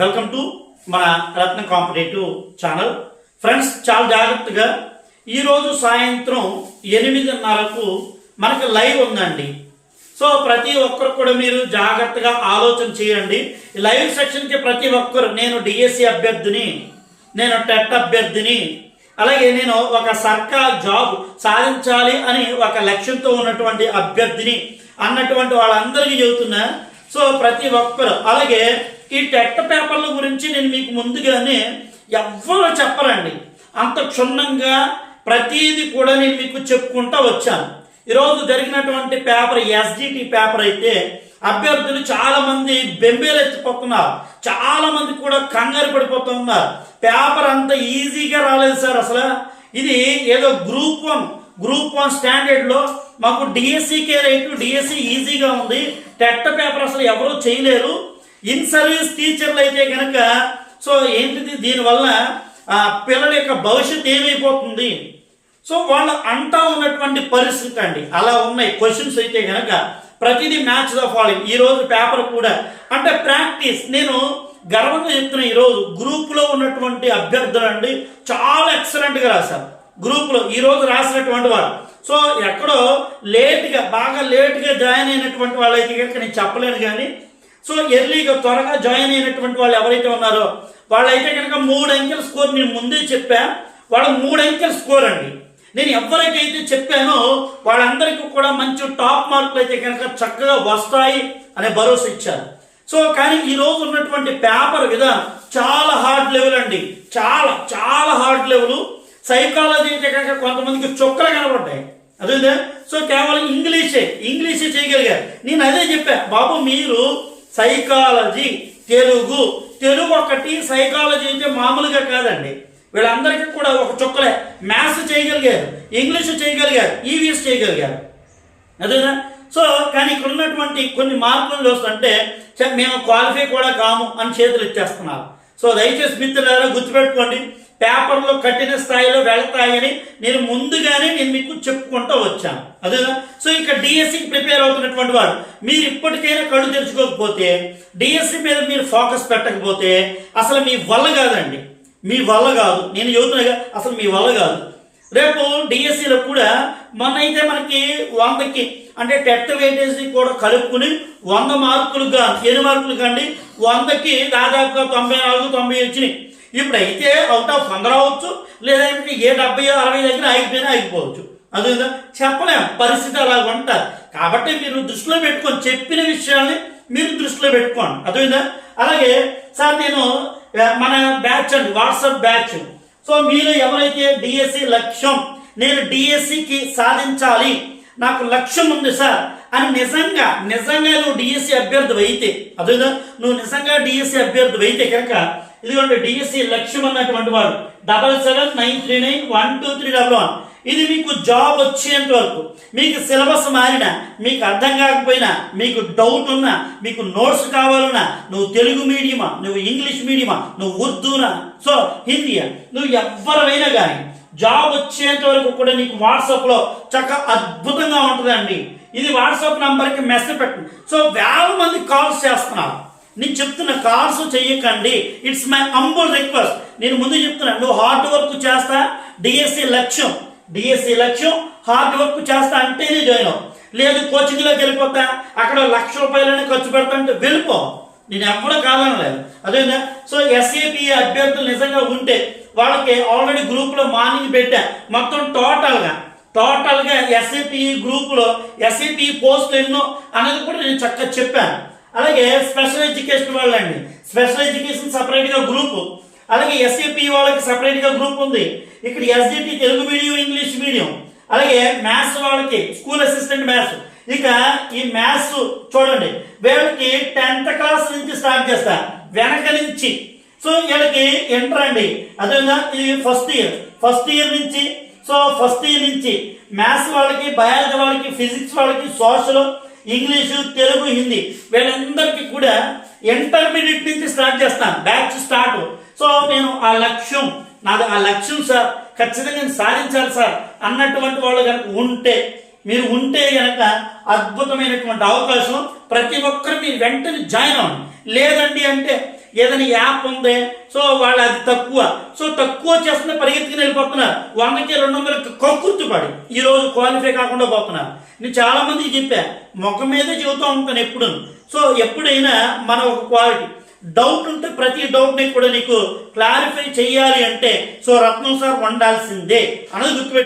Welcome to మన రత్న competitive channel. Friends చాలా జాగ్రత్తగా ఈరోజు సాయంత్రం ఎనిమిదిన్నరకు మనకి లైవ్ ఉందండి. సో ప్రతి ఒక్కరు కూడా మీరు జాగ్రత్తగా ఆలోచన చేయండి. లైవ్ సెక్షన్కి ప్రతి ఒక్కరు నేను డిఎస్సి అభ్యర్థిని నేను టెట్ అభ్యర్థిని అలాగే నేను ఒక సర్కార్ జాబ్ సాధించాలి అని ఒక లక్ష్యంతో ఉన్నటువంటి అభ్యర్థిని అన్నటువంటి వాళ్ళందరికీ చెబుతున్నా. సో ప్రతి ఒక్కరు అలాగే ఈ టెట్ పేపర్ల గురించి నేను మీకు ముందుగానే ఎవ్వరు చెప్పరండి. అంత క్షుణ్ణంగా ప్రతిదీ కూడా నేను మీకు చెప్పుకుంటా వచ్చాను. ఈరోజు జరిగినటువంటి పేపర్ ఎస్జిటి పేపర్ అయితే అభ్యర్థులు చాలా మంది బెంబేలెత్తిపోతున్నారు. చాలా మంది కూడా కంగారు పడిపోతున్నారు. పేపర్ అంత ఈజీగా రాలేదు సార్ అసలు. ఇది ఏదో గ్రూప్ వన్ గ్రూప్ వన్ స్టాండర్డ్లో మాకు డిఎస్సికే రేటు డిఎస్సి ఈజీగా ఉంది. టెట్ పేపర్ అసలు ఎవరూ చేయలేరు. ఇన్ సర్వీస్ టీచర్లు అయితే కనుక సో ఏంటిది? దీనివల్ల ఆ, పిల్లల యొక్క భవిష్యత్తు ఏమైపోతుంది? సో వాళ్ళు అంటా ఉన్నటువంటి పరిస్థితి అండి. అలా ఉన్నాయి. క్వశ్చన్స్ అయితే కనుక ప్రతిదీ మ్యాచ్ ద ఫాలోయింగ్ ఈ రోజు పేపర్ కూడా అంటే ప్రాక్టీస్ నేను గర్వంగా చెప్తున్నా ఈరోజు గ్రూప్లో ఉన్నటువంటి అభ్యర్థులు అండి చాలా ఎక్సలెంట్గా రాశారు. గ్రూప్లో ఈ రోజు రాసినటువంటి వాళ్ళు సో ఎక్కడో లేట్గా బాగా లేట్గా జాయిన్ అయినటువంటి వాళ్ళైతే కనుక నేను చెప్పలేను కానీ సో ఎర్లీగా త్వరగా జాయిన్ అయినటువంటి వాళ్ళు ఎవరైతే ఉన్నారో వాళ్ళైతే కనుక మూడు అంకెల స్కోర్ నేను ముందే చెప్పా. వాళ్ళ మూడు అంకెల స్కోర్ అండి. నేను ఎవరికైతే చెప్పానో వాళ్ళందరికీ కూడా మంచి టాప్ మార్కులు అయితే కనుక చక్కగా వస్తాయి అనే భరోసా ఇచ్చారు. సో కానీ ఈ రోజు ఉన్నటువంటి పేపర్ విధానం చాలా హార్డ్ లెవెల్ అండి. చాలా చాలా హార్డ్ లెవెల్. సైకాలజీ అయితే కనుక కొంతమందికి చొక్కలు కనబడ్డాయి. అదే సో కేవలం ఇంగ్లీషే ఇంగ్లీషే చేయగలిగారు. నేను అదే చెప్పా. బాబు మీరు సైకాలజీ తెలుగు. తెలుగు ఒకటి సైకాలజీ అయితే మామూలుగా కాదండి. వీళ్ళందరికీ కూడా ఒక చుక్కలే. మ్యాథ్స్ చేయగలిగారు ఇంగ్లీష్ చేయగలిగారు ఈవీఎస్ చేయగలిగారు. అదేనా? సో కానీ ఇక్కడ ఉన్నటువంటి కొన్ని మార్పులు చూస్తుంటే మేము క్వాలిఫై కూడా కాము అని చేతులు ఇచ్చేస్తున్నారు సో దయచేసి మిత్రులారా గుర్తుపెట్టుకోండి. పేపర్లో కఠిన స్థాయిలో వెళతాయని నేను ముందుగానే నేను మీకు చెప్పుకుంటూ వచ్చాను. అదేనా సో ఇక డిఎస్సికి ప్రిపేర్ అవుతున్నటువంటి వాడు మీరు ఇప్పటికైనా కళ్ళు తెరుచుకోకపోతే డిఎస్సి మీద మీరు ఫోకస్ పెట్టకపోతే అసలు మీ వల్ల కాదండి. మీ వల్ల కాదు. నేను చెబుతున్నా అసలు మీ వల్ల కాదు. రేపు డిఎస్సిలో కూడా మొన్న అయితే మనకి వందకి అంటే టెట్ వెయిటేజ్ని కూడా కలుపుకుని వంద మార్కులుగా ఎన్ని మార్కులు కండి వందకి దాదాపుగా తొంభై నాలుగు తొంభై వచ్చినాయి. ఇప్పుడైతే అవుట్ ఆఫ్ హండ్రెడ్ రావచ్చు లేదంటే ఏ డెబ్బై అరవై దగ్గర ఆగిపోయినా ఆగిపోవచ్చు. అది చెప్పలేం పరిస్థితి అలా ఉంటారు కాబట్టి మీరు దృష్టిలో పెట్టుకొని చెప్పిన విషయాల్ని మీరు దృష్టిలో పెట్టుకోండి. అర్థమైందా అలాగే సార్ నేను మన బ్యాచ్ అండి వాట్సాప్ బ్యాచ్. సో మీరు ఎవరైతే డిఎస్సి లక్ష్యం నేను డిఎస్సికి సాధించాలి నాకు లక్ష్యం ఉంది సార్ అని నిజంగా నిజంగా నువ్వు డిఎస్సి అభ్యర్థి అయితే అదేనా నువ్వు నిజంగా డిఎస్సి అభ్యర్థి అయితే కనుక ఇదిగోండి డిఎస్సి లక్ష్యం అన్నటువంటి వాడు. Double seven nine three nine one two three double one ఇది మీకు జాబ్ వచ్చేంత వరకు. మీకు సిలబస్ మారినా మీకు అర్థం కాకపోయినా మీకు డౌట్ ఉన్నా మీకు నోట్స్ కావాలన్నా నువ్వు తెలుగు మీడియమా నువ్వు ఇంగ్లీష్ మీడియమా నువ్వు ఉర్దూనా? సో హిందీయా? నువ్వు ఎవరైనా కానీ జాబ్ వచ్చేంత వరకు కూడా నీకు వాట్సాప్లో చక్క అద్భుతంగా ఉంటుందండి. ఇది వాట్సాప్ నంబర్కి మెసేజ్ పెట్టండి సో వేల మంది కాల్స్ చేస్తున్నారు. నేను చెప్తున్న కాల్స్ చెయ్యకండి. ఇట్స్ మై అంబుల్ రిక్వెస్ట్ నేను ముందు చెప్తున్నా నువ్వు హార్డ్ వర్క్ చేస్తా డిఎస్సి లక్ష్యం. డిఎస్సి లక్ష్యం హార్డ్ వర్క్ చేస్తా అంటేనే జాయిన్ అవ్వు లేదు కోచింగ్లోకి వెళ్ళిపోతా అక్కడ లక్ష రూపాయలనే ఖర్చు పెడతా అంటే వెళ్ళిపో. నేను ఎప్పుడు కాదనలేదు. అదేనా సో ఎస్ఏపి అభ్యర్థులు నిజంగా ఉంటే వాళ్ళకి ఆల్రెడీ గ్రూప్లో మార్నింగ్ పెట్టా. మొత్తం టోటల్గా టోటల్గా ఎస్ఏపి గ్రూపులో ఎస్ఏపి పోస్టులు ఎన్నో అనేది కూడా నేను చక్కగా చెప్పాను. అలాగే స్పెషల్ ఎడ్యుకేషన్ వాళ్ళండి. స్పెషల్ ఎడ్యుకేషన్ సపరేట్గా గ్రూపు అలాగే ఎస్ఏపి వాళ్ళకి సపరేట్గా గ్రూప్ ఉంది. ఇక్కడ SGT Telugu medium English medium అలాగే మ్యాథ్స్ వాళ్ళకి స్కూల్ అసిస్టెంట్ మ్యాథ్స్ ఇక ఈ మ్యాథ్స్ చూడండి. వీళ్ళకి టెన్త్ క్లాస్ నుంచి స్టార్ట్ చేస్తా. వెనక నుంచి. సో వీళ్ళకి ఎంటర్ అండి. అదేవిధంగా ఇది ఫస్ట్ ఇయర్ ఫస్ట్ ఇయర్ నుంచి. సో ఫస్ట్ ఇయర్ నుంచి మ్యాథ్స్ వాళ్ళకి బయాలజీ వాళ్ళకి ఫిజిక్స్ వాళ్ళకి సోషల్ ఇంగ్లీషు తెలుగు హిందీ వీళ్ళందరికీ కూడా ఇంటర్మీడియట్ నుంచి స్టార్ట్ చేస్తాను. Batch start. సో నేను ఆ లక్ష్యం నాది ఆ లక్ష్యం సార్ ఖచ్చితంగా నేను సాధించాలి సార్ అన్నటువంటి వాళ్ళు కనుక ఉంటే మీరు ఉంటే కనుక అద్భుతమైనటువంటి అవకాశం. ప్రతి ఒక్కరు మీరు వెంటనే జాయిన్ అవ్వండి. లేదండి అంటే ఏదైనా యాప్ ఉంది. సో వాళ్ళు అది తక్కువ. సో తక్కువ చేస్తున్న పరిగెత్తుకుని వెళ్ళిపోతున్నారు. వందకి రెండు వందలకి కక్కుర్తిపడి ఈ రోజు క్వాలిఫై కాకుండా పోతున్నారు. నేను చాలా మందికి చెప్పా ముఖం మీదే చెబుతూ ఉంటాను ఎప్పుడు సో ఎప్పుడైనా మన ఒక క్వాలిటీ డౌట్ ఉంటే ప్రతి డౌట్ని కూడా నీకు క్లారిఫై చేయాలి అంటే సో రత్నం సార్ వండాల్సిందే అనేది గుర్తుపెట్టు